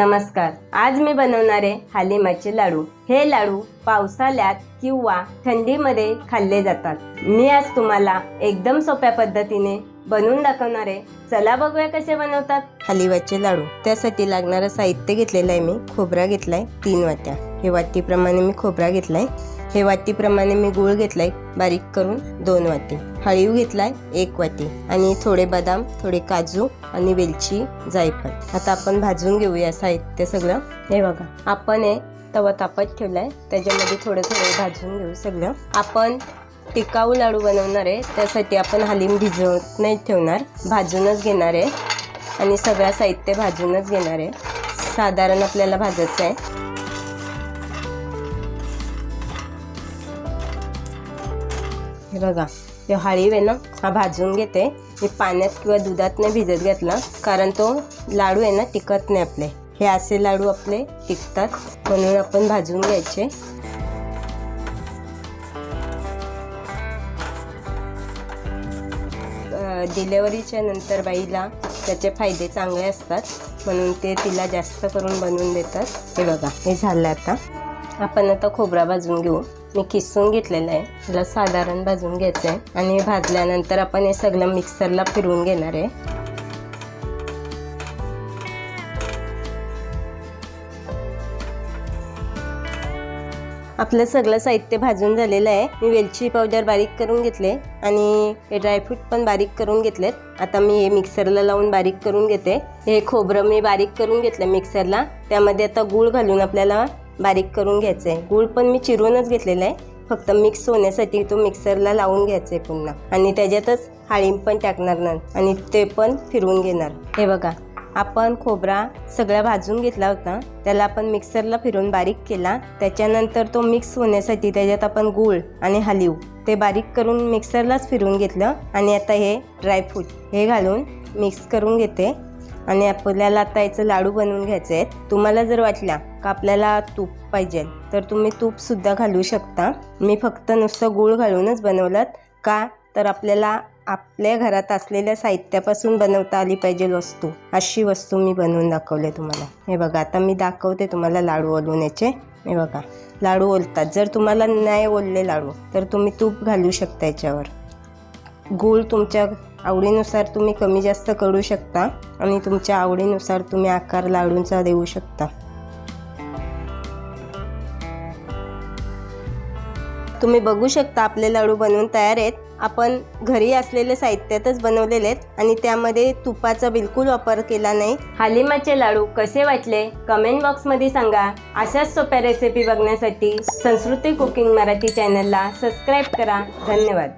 नमस्कार. आज मी बनवणार आहे हालिमाचे लाडू. हे लाडू पावसाळ्यात किंवा थंडीमध्ये खाल्ले जातात. मी आज तुम्हाला एकदम सोप्या पद्धतीने बनवून दाखवणार आहे. चला बघूया कसे बनवतात. हलिवाचे लाडू. त्यासाठी लागणारं साहित्य घेतलेलं आहे मी. खोबरा घेतलाय तीन वाट्या. हे वाटीप्रमाणे मी खोबरा घेतलाय. हे वाटीप्रमाणे मी गूळ घेतलाय बारीक करून दोन वाटी हळीव घेतलाय एक वाटी आणि थोडे बदाम थोडे काजू आणि वेलची जायफळ. आता आपण भाजून घेऊया साहित्य सगळं. हे बघा. आपण हे तवा तापत ठेवलाय. त्याच्यामध्ये थोडं थोडं भाजून घेऊ सगळं. आपण टिकाऊ लाडू बनवणार आहे त्यासाठी आपण हालीम भिजवत नाही ठेवणार. भाजूनच घेणार आहे. आणि सगळं साहित्य भाजूनच घेणार आहे. साधारण आपल्याला भाजायचं आहे हे बघा. ते हळीव आहे ना हा भाजून घेते. मी पाण्यात किंवा दुधात नाही भिजत घातला कारण तो लाडू आहे ना टिकत नाही आपले. हे असे लाडू आपले टिकतात म्हणून आपण भाजून घ्यायचे. डिलेवरीच्या नंतर बाईला त्याचे फायदे चांगले असतात म्हणून ते तिला जास्त करून बनवून देतात. हे बघा हे झालं आता. आपण आता खोबरा भाजून घेऊ. मी किसून घेतलेलं आहे. त्याला साधारण भाजून घ्यायचं आहे आणि भाजल्यानंतर आपण हे सगळं मिक्सरला फिरवून घेणार आहे. आपलं सगळं साहित्य भाजून झालेलं आहे. मी वेलची पावडर बारीक करून घेतले. आणि हे ड्रायफ्रूट पण बारीक करून घेतलेत. आता मी हे मिक्सरला लावून बारीक करून घेते. हे खोबरं मी बारीक करून घेतलं मिक्सरला. त्यामध्ये आता गूळ घालून आपल्याला बारीक करून घ्यायचं आहे गूळ पण मी चिरूनच घेतलेला आहे. फक्त मिक्स होण्यासाठी तो मिक्सरला लावून घ्यायचा आहे पुन्हा. आणि त्याच्यातच हाळीम पण टाकणार ना. आणि ते पण फिरवून घेणार. हे बघा आपण खोबरा सगळा भाजून घेतला होता. त्याला आपण मिक्सरला फिरून बारीक केला. त्याच्यानंतर तो मिक्स होण्यासाठी त्याच्यात आपण गूळ आणि हलिव ते बारीक करून मिक्सरलाच फिरून घेतलं. आणि आता हे ड्रायफ्रूट हे घालून मिक्स करून घेते. आणि आपल्याला आता याचं लाडू बनवून घ्यायचे आहेत तुम्हाला जर वाटला का आपल्याला तूप पाहिजे. तर तुम्ही तूपसुद्धा घालू शकता. मी फक्त नुसतं गूळ घालूनच बनवलं. का? तर आपल्याला आपल्या घरात असलेल्या साहित्यापासून बनवता आली पाहिजे वस्तू. अशी वस्तू मी बनवून दाखवले तुम्हाला. हे बघा आता मी दाखवते तुम्हाला लाडू ओलवण्याचे. हे बघा लाडू ओलतात. जर तुम्हाला नाही ओलले लाडू तर तुम्ही तूप घालू शकता याच्यावर. गूळ तुमच्या आवडीनुसार तुम्ही कमी जास्त करू शकता आणि तुमच्या आवडीनुसार तुम्ही आकार लाडूंचा देऊ शकता. तुम्ही बघू शकता आपले लाडू बनवून तयार आहेत. आपण घरी असलेले साहित्यातच बनवलेले आहेत आणि त्यामध्ये तुपाचा बिलकुल वापर केला नाही. हालिमाचे लाडू कसे वाटले? कमेंट बॉक्समध्ये सांगा. अशाच सोप्या रेसिपी बघण्यासाठी संस्कृती कुकिंग मराठी चॅनलला सबस्क्राईब करा. धन्यवाद.